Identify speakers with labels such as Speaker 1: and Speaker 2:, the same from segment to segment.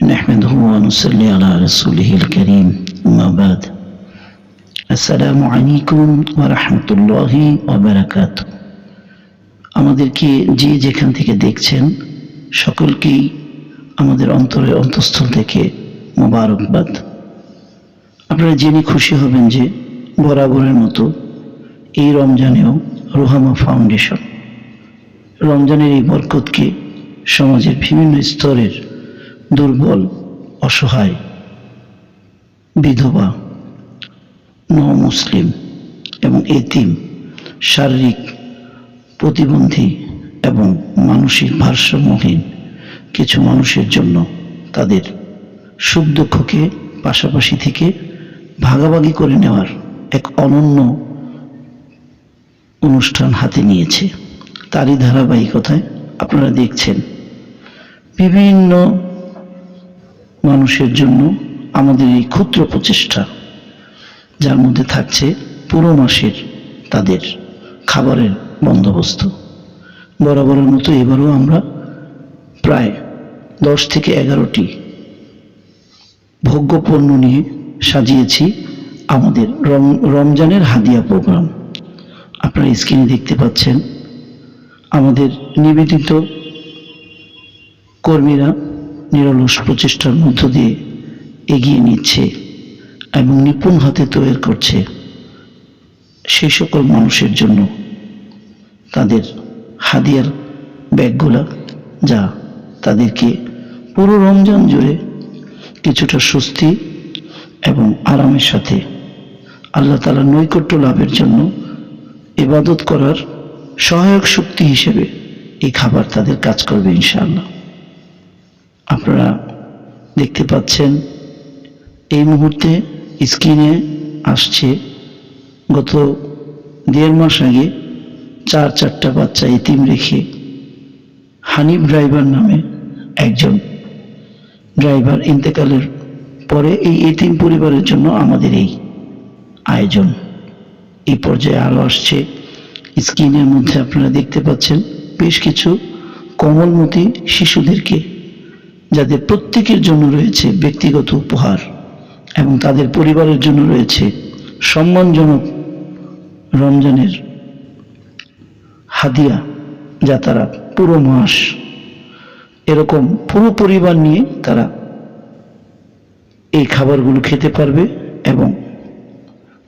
Speaker 1: نحمده ونصلي على رسوله الكريم أما بعد السلام عليكم ورحمة الله وبركاته আমাদেরকে যে যেখান থেকে দেখছেন সকলকেই আমাদের অন্তরের অন্তঃস্থল থেকে মোবারকবাদ আপনারা জেনে খুশি হবেন যে বরাবরের মতো এই রমজানেও রোহামা ফাউন্ডেশন রমজানের এই বরকতকে সমাজের বিভিন্ন স্তরের দুর্বল, অসহায়, বিধবা ন মুসলিম এবং এতিম, শারীরিক প্রতিবন্ধী এবং মানসিক ভারসাম্যহীন কিছু মানুষের জন্য তাদের সুখ দুঃখকে পাশাপাশি থেকে ভাগাভাগি করে নেওয়ার এক অনন্য অনুষ্ঠান হাতে নিয়েছে। তারই ধারাবাহিকতায় আপনারা দেখছেন বিভিন্ন মানুষের জন্য আমাদের এই ক্ষুদ্র প্রচেষ্টা, যার মধ্যে থাকছে পুরো মাসের তাদের খাবারের বন্দোবস্ত। বরাবরের মতো এবারও আমরা প্রায় দশ থেকে এগারোটি ভোগ্যপণ্য নিয়ে সাজিয়েছি আমাদের রম- রমজানের হাদিয়া প্রোগ্রাম। আপনারা স্ক্রিনে দেখতে পাচ্ছেন আমাদের নিবেদিত কর্মীরা নিরলস প্রচেষ্টার মধ্য দিয়ে এগিয়ে নিচ্ছে এবং নিপুণ হাতে তৈরি করছে সেই সকল মানুষের জন্য তাদের হাদিয়ার ব্যাগগুলা, যা তাদেরকে পুরো রমজান জুড়ে কিছুটা স্বস্তি এবং আরামের সাথে আল্লাহ তালার নৈকট্য লাভের জন্য ইবাদত করার সহায়ক শক্তি হিসেবে এই খাবার তাদের কাজ করবে ইনশাআল্লাহ। আপনারা দেখতে পাচ্ছেন, এই মুহূর্তে স্ক্রিনে আসছে গত দেড় মাস আগে চার চারটা বাচ্চা এতিম রেখে হানিফ ড্রাইভার নামে একজন ড্রাইভার ইন্তেকালের পরে এই এতিম পরিবারের জন্য আমাদের এই আয়োজন। এই পর্যায়ে আরও আসছে। স্ক্রিনের মধ্যে আপনারা দেখতে পাচ্ছেন, বেশ কিছু কোমলমতি শিশুদেরকে যাদের প্রত্যেকের জন্য রয়েছে ব্যক্তিগত উপহার এবং তাদের পরিবারের জন্য রয়েছে সম্মানজনক রমজানের হাদিয়া যা তারা পুরো মাস এরকম পুরো পরিবার নিয়ে তারা এই খাবারগুলো খেতে পারবে এবং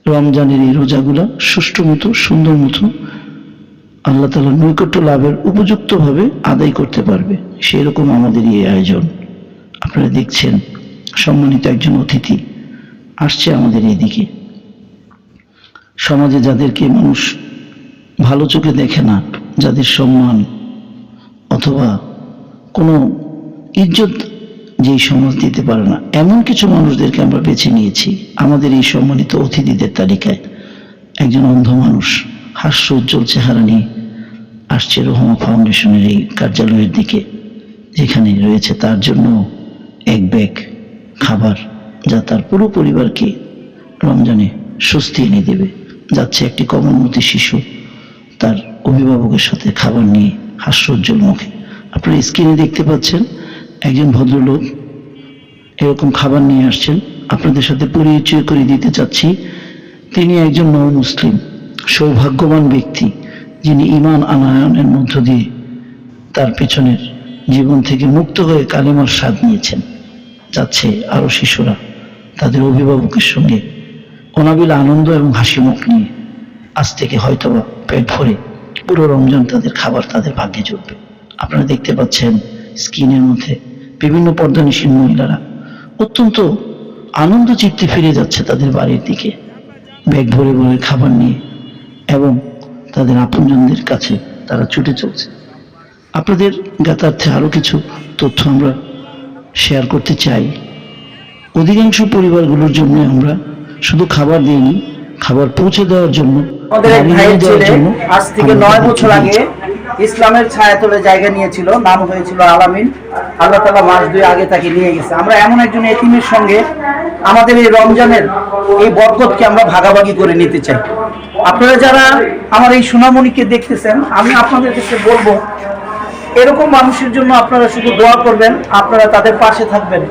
Speaker 1: রমজানের এই রোজাগুলা সুষ্ঠু মতো, সুন্দর মতো আল্লাহ তালার নৈকট্য লাভের উপযুক্তভাবে আদায় করতে পারবে। সেরকম আমাদের এই আয়োজন। আপনারা দেখছেন, সম্মানিত একজন অতিথি আসছে আমাদের এদিকে। সমাজে যাদেরকে মানুষ ভালো চোখে দেখে না, যাদের সম্মান অথবা কোনো ইজ্জত যেই সমাজ দিতে পারে না, এমন কিছু মানুষদেরকে আমরা বেছে নিয়েছি আমাদের এই সম্মানিত অতিথিদের তালিকায়। একজন অন্ধ মানুষ হাস্য উজ্জ্বল চেহারা নিয়ে আসছে রোহমা ফাউন্ডেশনের এই কার্যালয়ের দিকে, যেখানে রয়েছে তার জন্য এক ব্যাগ খাবার যা তার পুরো পরিবারকে রমজানে স্বস্তি এনে দেবে। যাচ্ছে একটি কমলমতি শিশু, তার অভিভাবকের সাথে খাবার নিয়ে হাস্যোজ্জ্বল মুখে। আপনারা স্ক্রিনে দেখতে পাচ্ছেন, একজন ভদ্রলোক এরকম খাবার নিয়ে আসছেন। আপনাদের সাথে পরিচয় করে দিতে চাচ্ছি, তিনি একজন নব মুসলিম সৌভাগ্যবান ব্যক্তি যিনি ইমান আনায়নের মধ্য দিয়ে তার পেছনের জীবন থেকে মুক্ত হয়ে কালিমার স্বাদ নিয়েছেন। যাচ্ছে আরও শিশুরা তাদের অভিভাবকের সঙ্গে। অনাবিল আনন্দ এবং হাসি মুখ নিয়ে আজ থেকে হয়তোবা পেট ভরে পুরো রমজান তাদের খাবার তাদের ভাগ্যে জুটবে আপনারা দেখতে পাচ্ছেন স্ক্রিনের মধ্যে বিভিন্ন পর্দানিসীন মহিলারা অত্যন্ত আনন্দ চিত্তে ফিরে যাচ্ছে তাদের বাড়ির দিকে। ব্যাগ ভরে ভরে খাবার নিয়ে এবং তাদের আপনজনদের কাছে তারা ছুটে চলছে আপনাদের জ্ঞাতার্থে আরও কিছু তথ্য আমরা শেয়ার করতে চাই অধিকাংশ পরিবারগুলোর জন্য আমরা শুধু খাবার দিইনি খাবার পৌঁছে দেওয়ার জন্য
Speaker 2: আজ থেকে নয় বছর আগে। ইসলামের ছায়াতলে জায়গা নিয়েছিল, নাম হয়েছিল আলামিন। আল্লাহ তালা মাস দুই আগে তাকে নিয়ে গেছে। আমরা এমন একজন এতিমের সঙ্গে আমাদের এই রমজানের এই বরকতকে আমরা ভাগাভাগি করে নিতে চাই। আপনারা যারা আমার এই সোনামণিকে দেখতেছেন, আমি আপনাদের কাছে বলব, এরকম মানুষের জন্য আপনারা শুধু দোয়া করবেন, আপনারা তাদের পাশে থাকবেন।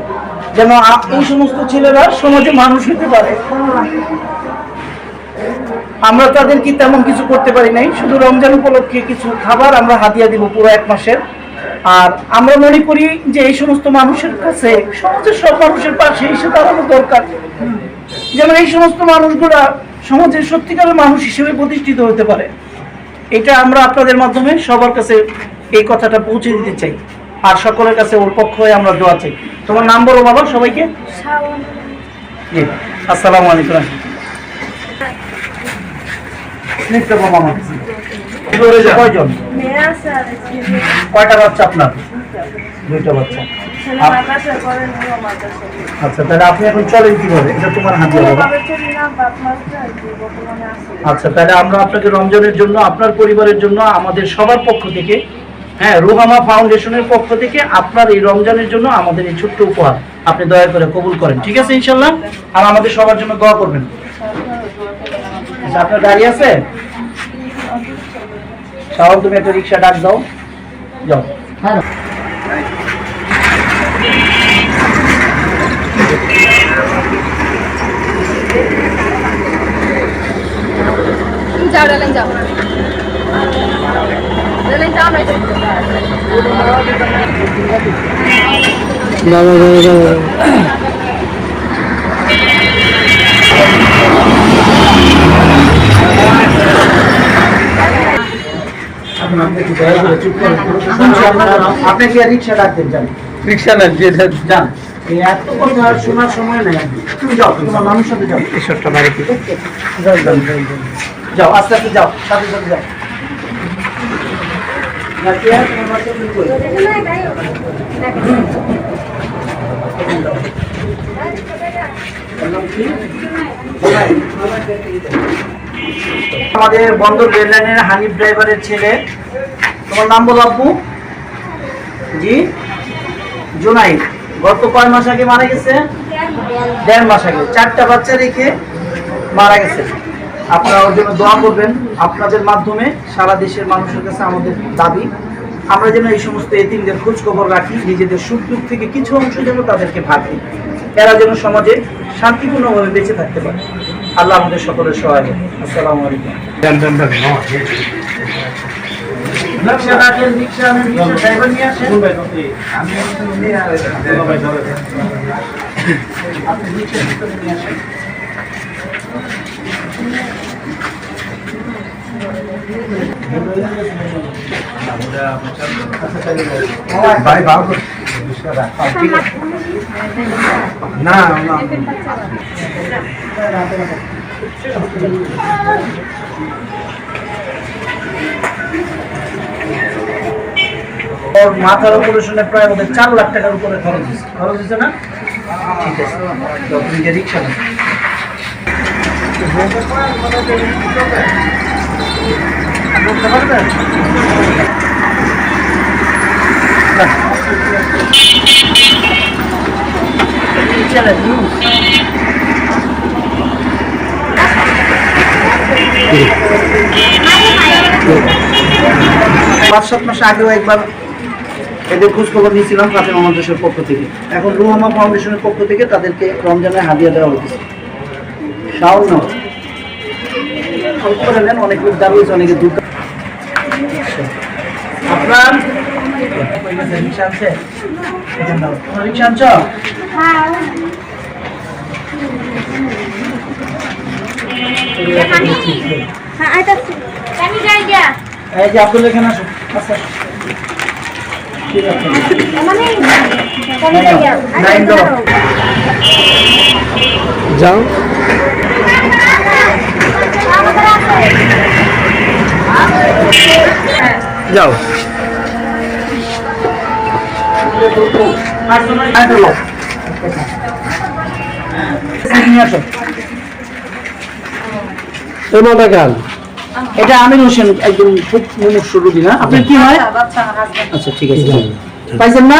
Speaker 2: যেন এই সমস্ত ছেলেরা সমাজে মানুষ হতে পারে। আমরা তাদের কি তেমন কিছু করতে পারি নাই শুধু রমজান উপলক্ষে কিছু খাবার আমরা হাতিয়া দিব পুরো এক মাসের। আর আমরা মনে করি যে এই সমস্ত মানুষের কাছে সমাজের সব মানুষের পাশে এসে দাঁড়ানো দরকার। যেমন এই সমস্ত মানুষগুলা সমাজের সত্যিকারের মানুষ হিসেবে প্রতিষ্ঠিত হতে পারে। এটা আমরা আপনাদের মাধ্যমে সবার কাছে এই কথাটা পৌঁছে দিতে চাই। আর সকলের কাছে ওর পক্ষ হয়ে আমরা দোয়া চাই। তোমার নাম বলো বাবা সবাইকে। জি আসসালামু আলাইকুম। নিতে বাবা আমার। কয়জন? কয়টা বাচ্চা আপনার? দুইটা বাচ্চা। আচ্ছা তাহলে আপনি এখন চলেন কীভাবে? এটা তোমার হাতে আচ্ছা তাহলে আমরা আপনাকে রমজানের জন্য, আপনার পরিবারের জন্য, আমাদের সবার পক্ষ থেকে হ্যাঁ রুহামা ফাউন্ডেশনের পক্ষ থেকে আপনার এই রমজানের জন্য আমাদের এই ছোট্ট উপহার আপনি দয়া করে কবুল করেন। ঠিক আছে, ইনশাল্লাহ? আর আমাদের সবার জন্য দোয়া করবেন। আচ্ছা আপনার গাড়ি আছে? শাওন তুমি একটা রিক্সা ডাক দাও। যাও। হ্যাঁ
Speaker 3: যাও রেলেন যাও। রেলেন যাও নাই
Speaker 2: শুনছি আপনার- আপনি কি রিক্সা ডাকতেন যান।
Speaker 4: রিক্সা না যে
Speaker 2: যান। এত কথা শোনার সময় নেই তুমি যাও তোমার মানুষ সাথে যাও।
Speaker 4: ঈশ্বরটা বাড়িতে
Speaker 2: যাও, যাও, যাও, যাও। যাও আস্তে আস্তে যাও সাথে সাথে যাও। নাকিয়া, তোমার বাচ্চা তুমি কই? আমাদের বন্দর রেল লাইনের হানিফ ড্রাইভারের ছেলে তোমার নাম বলো আব্বু জি? জুনাই গত কয় মাস আগে মারা গেছে? দেড় মাস আগে। চারটা বাচ্চা রেখে মারা গেছে। আপনারা ওর জন্য দোয়া করবেন। আপনাদের মাধ্যমে সারা দেশের মানুষের কাছে আমাদের দাবি। আমরা যেন এই সমস্ত এতিমদের খোঁজ খবর রাখি, নিজেদের সুখ দুঃখ থেকে কিছু অংশ যেন তাদেরকে ভাগ দিই এরা যেন সমাজে শান্তিপূর্ণভাবে বেঁচে থাকতে পারে। আল্লাহ আমাদের সকলের সহায়। আসসালামু আলাইকুম। রিক্সা রাখেন রিক্সা আনেন রিক্সা ড্রাইভার নিয়ে আসেন। আপনি রিক্সার নিয়ে আসেন।
Speaker 4: ভাই ভাব না না।
Speaker 2: ওর মাথার অপারেশনে প্রায় আমাদের চার লাখ টাকার উপরে খরচ হয়েছে। খরচ হয়েছে না? ঠিক আছে। পাঁচ সাত মাস আগেও একবার এদের খোঁজ খবর নিয়েছিলাম ফাতেমা মাদ্রাসার পক্ষ থেকে। এখন রুহামা ফাউন্ডেশনের পক্ষ থেকে তাদেরকে রমজানের হাদিয়া দেওয়া হয়েছে। করে নেন অনেক লোক দাঁড়িয়েছে অনেকে দুধ আপনার রিক্সা আনছে এখানে দাও। তোমার রিক্সা আনছ
Speaker 5: হ্যাঁ
Speaker 2: এই যে আব্দুল এখানে আসো। আচ্ছা।
Speaker 4: যাও। যাও।
Speaker 2: আর তোমার আয় এটা আমির হোসেন একজন খুব মুমূর্ষ রোগী না আপনার কি হয়? আচ্ছা ঠিক আছে। পাইছেন না?